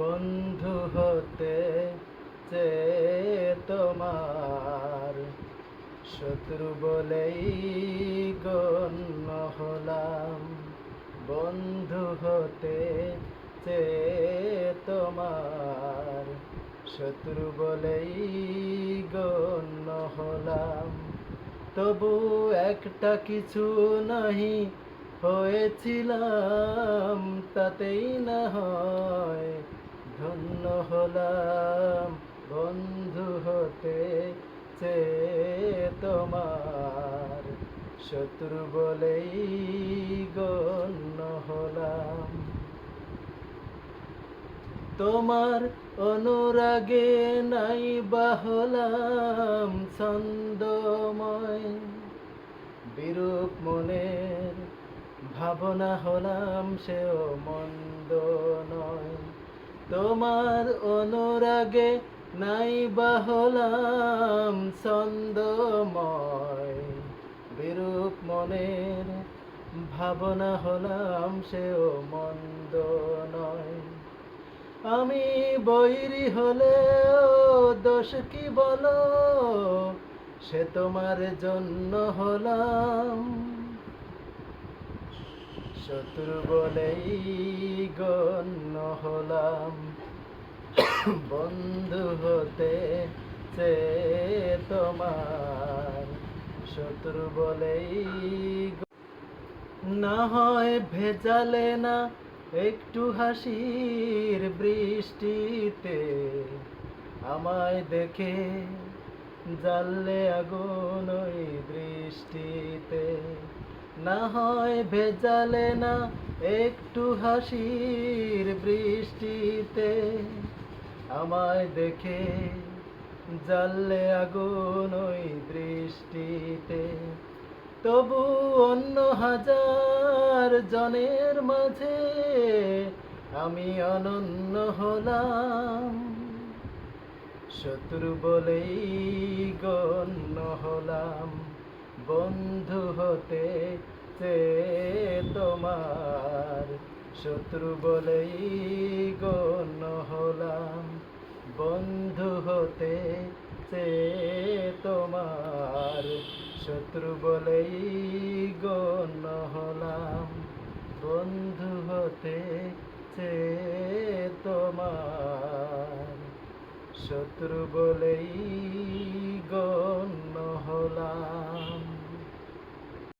বন্ধু হতে চে তোমার শত্রু বলেই গণ্য হলাম। বন্ধু হতে চে তোমার শত্রু বলেই গণ্য হলাম। তবু একটা কিছু নাহি হয়েছিলাম, তাতেই না হয় ধন্য হলাম, বন্ধু হতে চে তোমার। শত্রু বলেই গণ্য হলাম। তোমার অনুরাগে নাই বাহলাম ছন্দময়। বিরূপ মনের ভাবনা হলাম সেও মন্দ তোমার অনুরাগে নাই বাহলাম ছন্দময়। বিরূপ মনের ভাবনা হলাম সেও মন্দ নয়। আমি বৈরি হলেও দোষ কি বলো? সে তোমার জন্য হলাম শত্রু বলেই গণ্য হলাম। বন্ধু হতে চে তোমার শত্রু বলেই না হয় ভেজালে না, একটু হাসির বৃষ্টিতে আমায় দেখে জ্বাললে আগুন ওই দৃষ্টিতে না হয় ভেজালে না, একটু হাসির বৃষ্টিতে। আমায় দেখে জ্বাললে আগুন ওই দৃষ্টিতে তবু অন্য হাজার জনের মাঝে আমি অনন্য হলাম। শত্রু বলেই গণ্য হলাম। বন্ধু হতে চে তোমার শত্রু বলেই গণ্য হলাম। বন্ধু হতে চে তোমার শত্রু বলেই গণ্য হলাম। বন্ধু হতে চে তোমার শত্রু বলেই গণ্য হলাম।